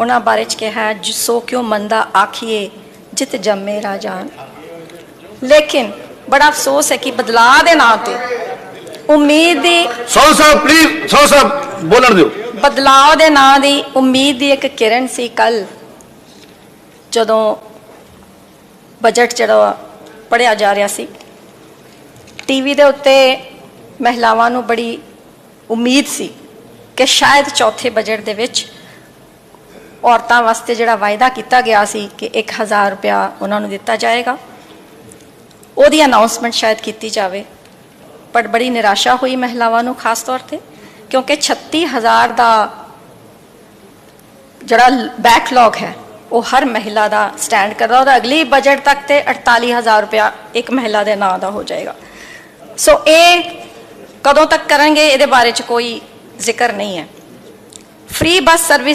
ਉਹਨਾਂ ਬਾਰੇ ਚ ਕਿਹਾ ਜਿਸੋ ਕਿਉ ਮੰਦਾ ਆਖੀਏ ਜਿਤ ਜੰਮੇ ਰਾਜਾਨ ਲੇਕਿਨ ਬੜਾ ਅਫਸੋਸ ਹੈ ਕਿ ਬਦਲਾਅ ਦੇ ਨਾਂ ਤੇ ਉਮੀਦ ਦੀ ਸੌ ਸਾਹਿਬ ਪਲੀਜ਼ ਸੌ ਸਾਹਿਬ ਬੋਲਣ ਦਿਓ। ਬਦਲਾਅ ਦੇ ਨਾਂ ਦੀ ਉਮੀਦ ਦੀ ਇੱਕ ਕਿਰਨ ਸੀ ਕੱਲ ਜਦੋਂ ਬਜਟ ਜਿਹੜਾ ਪੜਿਆ ਜਾ ਰਿਹਾ ਸੀ। ਟੀਵੀ ਦੇ ਉੱਤੇ ਮਹਿਲਾਵਾਂ ਨੂੰ ਬੜੀ ਉਮੀਦ ਸੀ ਕਿ ਸ਼ਾਇਦ ਚੌਥੇ ਬਜਟ ਦੇ ਵਿੱਚ ਔਰਤਾਂ ਵਾਸਤੇ ਜਿਹੜਾ ਵਾਅਦਾ ਕੀਤਾ ਗਿਆ ਸੀ ਕਿ 1000 ਰੁਪਇਆ ਉਹਨਾਂ ਨੂੰ ਦਿੱਤਾ ਜਾਏਗਾ, ਉਹਦੀ ਅਨਾਉਂਸਮੈਂਟ ਸ਼ਾਇਦ ਕੀਤੀ ਜਾਵੇ। ਪਰ ਬੜੀ ਨਿਰਾਸ਼ਾ ਹੋਈ ਮਹਿਲਾਵਾਂ ਨੂੰ ਖਾਸ ਤੌਰ ਤੇ, ਕਿਉਂਕਿ 36000 ਦਾ ਜਿਹੜਾ ਬੈਕਲੌਗ ਹੈ, ਉਹ ਹਰ ਮਹਿਲਾ ਦਾ ਸਟੈਂਡ ਕਰਦਾ, ਉਹਦਾ ਅਗਲੀ ਬਜਟ ਤੱਕ ਤੇ 48000 ਰੁਪਇਆ ਇੱਕ ਮਹਿਲਾ ਦੇ ਨਾਂ ਦਾ ਹੋ ਜਾਏਗਾ। ਸੋ ਇਹ ਕਦੋਂ ਤੱਕ ਕਰਨਗੇ, ਇਹਦੇ ਬਾਰੇ ਚ ਕੋਈ ਜ਼ਿਕਰ ਨਹੀਂ ਹੈ। Free bus service